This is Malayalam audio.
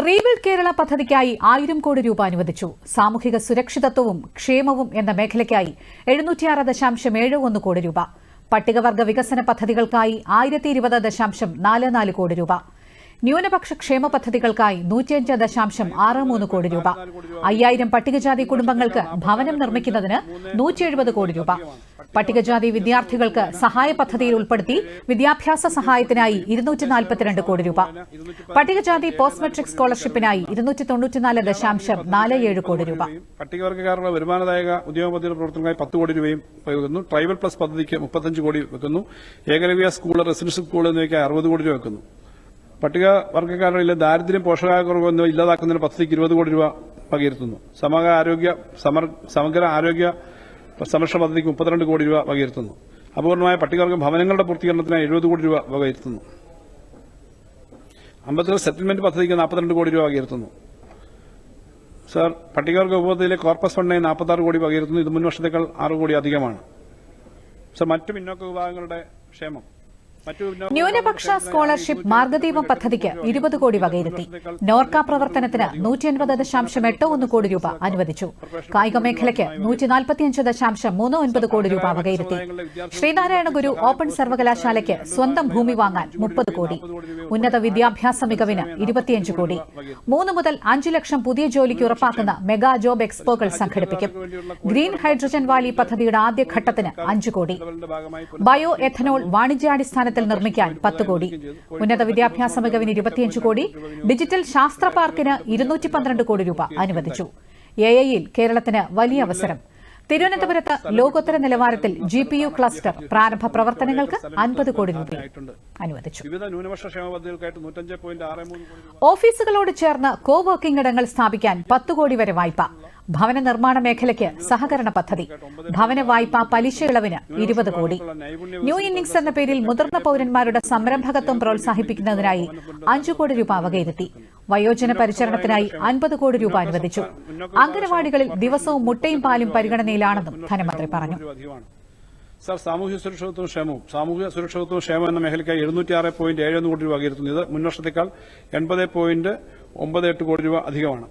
റീബിൽഡ് കേരള പദ്ധതിക്കായി ആയിരം കോടി രൂപ അനുവദിച്ചു. സാമൂഹിക സുരക്ഷിതത്വവും ക്ഷേമവും എന്ന മേഖലയ്ക്കായി എഴുന്നൂറ്റിയാറ് ദശാംശം ഏഴ് ഒന്ന് കോടി രൂപ. പട്ടികവർഗ വികസന പദ്ധതികൾക്കായി ആയിരത്തി ഇരുപത് ദശാംശം നാല് നാല് കോടി രൂപ. ന്യൂനപക്ഷ ക്ഷേമ പദ്ധതികൾക്കായി നൂറ്റിയഞ്ച് ദശാംശം ആറ് മൂന്ന് കോടി രൂപ. അയ്യായിരം പട്ടികജാതി കുടുംബങ്ങൾക്ക് ഭവനം നിർമ്മിക്കുന്നതിന് നൂറ്റി എഴുപത് കോടി രൂപ. പട്ടികജാതി വിദ്യാർത്ഥികൾക്ക് സഹായ പദ്ധതിയിൽ ഉൾപ്പെടുത്തി വിദ്യാഭ്യാസ സഹായത്തിനായി ഇരുന്നൂറ്റി നാൽപ്പത്തിരണ്ട് കോടി രൂപ. പട്ടികജാതി പോസ്റ്റ് മെട്രിക് സ്കോളർഷിപ്പിനായി ഇരുന്നൂറ്റി തൊണ്ണൂറ്റിനാല് ദശാംശം നാല് ഏഴ് കോടി രൂപ. പട്ടികവർഗക്കാരുടെ വരുമാനദായക ഉദ്യോഗ പദ്ധതിയുടെ പ്രവർത്തനങ്ങൾക്കായി പത്ത് കോടി രൂപയും ട്രൈബൽ പ്ലസ് പദ്ധതിക്ക് മുപ്പത്തഞ്ച് കോടി വെക്കുന്നു ഏകലവ്യ സ്കൂൾ റെസിഡൻഷ്യൽ സ്കൂൾ എന്നിവയ്ക്ക് അറുപത് കോടി രൂപ വെക്കുന്നു പട്ടികവർഗക്കാരുടെ ദാരിദ്ര്യം പോഷകാഹാരക്കുറവ് എന്നിവ ഇല്ലാതാക്കുന്നതിന് പദ്ധതിക്ക് ഇരുപത് കോടി രൂപ വകയിരുത്തുന്നു. സമഗ്ര ആരോഗ്യ സമഗ്ര ആരോഗ്യ സംരക്ഷണ പദ്ധതിക്ക് മുപ്പത്തിരണ്ട് കോടി രൂപ വകയിരുത്തുന്നു. അപൂർണമായ പട്ടികവർഗ ഭവനങ്ങളുടെ പൂർത്തീകരണത്തിനായി എഴുപത് കോടി രൂപ വകയിരുത്തുന്നു. അമ്പത്തിരണ്ട് സെറ്റിൽമെന്റ് പദ്ധതിക്ക് നാൽപ്പത്തിരണ്ട് കോടി രൂപ വകയിരുത്തുന്നു. സർ പട്ടികവർഗ ഉപപദ്ധതിയിലെ കോർപ്പസ് ഫണ്ടിനായി നാൽപ്പത്തി കോടി വകയിരുത്തുന്നു. ഇത് മുൻ വർഷത്തേക്കാൾ ആറ് കോടി അധികമാണ്. സർ മറ്റു പിന്നോക്ക വിഭാഗങ്ങളുടെ ക്ഷേമം. ന്യൂനപക്ഷ സ്കോളർഷിപ്പ് മാർഗദീപം പദ്ധതിക്ക് ഇരുപത് കോടി വകയിരുത്തി. നോർക്ക പ്രവർത്തനത്തിന് നൂറ്റി അൻപത് ദശാംശം എട്ട് ഒന്ന് കോടി രൂപ അനുവദിച്ചു. കായിക മേഖലയ്ക്ക് നൂറ്റി നാൽപ്പത്തിയഞ്ച് ദശാംശം മൂന്ന് ഒൻപത് കോടി രൂപ വകയിരുത്തി. ശ്രീനാരായണ ഗുരു ഓപ്പൺ സർവകലാശാലയ്ക്ക് സ്വന്തം ഭൂമി വാങ്ങാൻ മുപ്പത് കോടി. ഉന്നത വിദ്യാഭ്യാസ മികവിന് ഇരുപത്തിയഞ്ച് കോടി. മൂന്ന് മുതൽ അഞ്ച് ലക്ഷം പുതിയ ജോലിക്ക് ഉറപ്പാക്കുന്ന മെഗാ ജോബ് എക്സ്പോകൾ സംഘടിപ്പിക്കും. ഗ്രീൻ ഹൈഡ്രജൻ വാലി പദ്ധതിയുടെ ആദ്യഘട്ടത്തിന് അഞ്ച് കോടി. ബയോ എഥനോൾ വാണിജ്യാടിസ്ഥാനത്തിൽ നിർമ്മിക്കാൻ പത്ത് കോടി. ഉന്നത വിദ്യാഭ്യാസ മികവിന് ഇരുപത്തിയഞ്ച് കോടി. ഡിജിറ്റൽ ശാസ്ത്ര പാർക്കിന് ഇരുന്നൂറ്റി പന്ത്രണ്ട് കോടി രൂപ അനുവദിച്ചു. എ ഐയിൽ കേരളത്തിന് വലിയ അവസരം. തിരുവനന്തപുരത്ത് ലോകോത്തര നിലവാരത്തിൽ ജി പി യു ക്ലസ്റ്റർ പ്രാരംഭ പ്രവർത്തനങ്ങൾക്ക് അൻപത് കോടി രൂപ അനുവദിച്ചു. ഓഫീസുകളോട് ചേർന്ന് കോവർക്കിംഗ് ഇടങ്ങൾ സ്ഥാപിക്കാൻ പത്ത് കോടി വരെ വായ്പ. ഭവന നിർമ്മാണ മേഖലയ്ക്ക് സഹകരണ പദ്ധതി. ഭവന വായ്പ പലിശ ഇളവിന് ഇരുപത് കോടി. ന്യൂ ഇന്നിംഗ്സ് എന്ന പേരിൽ മുതിർന്ന പൌരന്മാരുടെ സംരംഭകത്വം പ്രോത്സാഹിപ്പിക്കുന്നതിനായി അഞ്ചു കോടി രൂപ വകയിരുത്തി. വയോജന പരിചരണത്തിനായി അൻപത് കോടി രൂപ അനുവദിച്ചു. അംഗനവാടികളിൽ ദിവസവും മുട്ടയും പാലും പരിഗണനയിലാണെന്നും ധനമന്ത്രി പറഞ്ഞു. സർ സാമൂഹ്യ സുരക്ഷിതത്വവും ക്ഷേമവും. സാമൂഹ്യ സുരക്ഷിതത്വവും ക്ഷേമം എന്ന മേഖലയ്ക്ക് എഴുന്നൂറ്റി ആറ് പോയിന്റ് ഏഴ് ഒന്ന് കോടി രൂപ വകയിരുത്തുന്നത് മുൻവർഷത്തേക്കാൾ മുൻ വർഷത്തേക്കാൾ എൺപത് പോയിന്റ് ഒമ്പത് എട്ട് കോടി രൂപ അധികമാണ്.